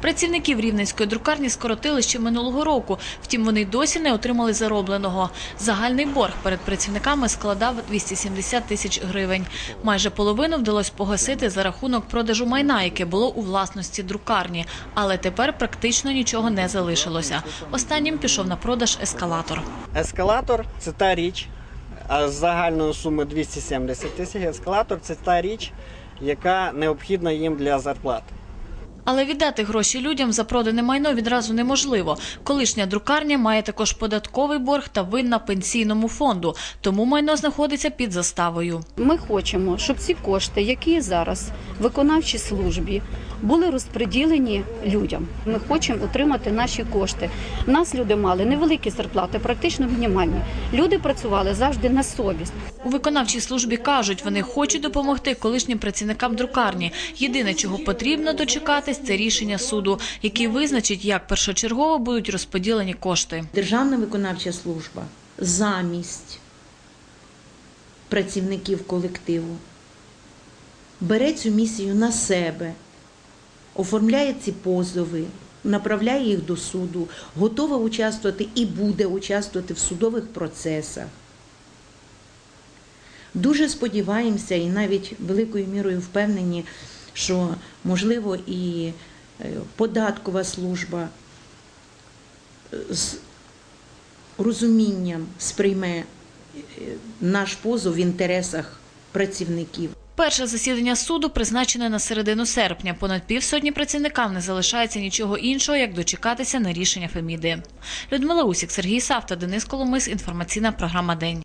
Працівників рівненської друкарні скоротили ще минулого року. Втім, вони досі не отримали заробленого. Загальний борг перед працівниками складав 270 тисяч гривень. Майже половину вдалося погасити за рахунок продажу майна, яке було у власності друкарні. Але тепер практично нічого не залишилося. Останнім пішов на продаж ескалатор. Ескалатор це та річ, а з загальної суми 270 тисяч. Ескалатор це та річ, яка необхідна їм для зарплати. Але віддати гроші людям за продане майно відразу неможливо. Колишня друкарня має також податковий борг та винна пенсійному фонду, тому майно знаходиться під заставою. Ми хочемо, щоб ці кошти, які зараз в виконавчій службі, були розподілені людям. Ми хочемо отримати наші кошти. У нас люди мали невеликі зарплати, практично мінімальні. Люди працювали завжди на совість. У виконавчій службі кажуть, вони хочуть допомогти колишнім працівникам друкарні. Єдине, чого потрібно дочекатись, це рішення суду, який визначить, як першочергово будуть розподілені кошти. Державна виконавча служба замість працівників колективу бере цю місію на себе, оформляє ці позови, направляє їх до суду, готова участвувати і буде участвувати в судових процесах. Дуже сподіваємося і навіть великою мірою впевнені, що можливо і е, податкова служба е, з розумінням сприйме е, наш позов в інтересах працівників. Перше засідання суду призначене на середину серпня. Понад півсотні працівникам не залишається нічого іншого, як дочекатися на рішення Феміди. Людмила Усік, Сергій Савта, Денис Коломис. Інформаційна програма День.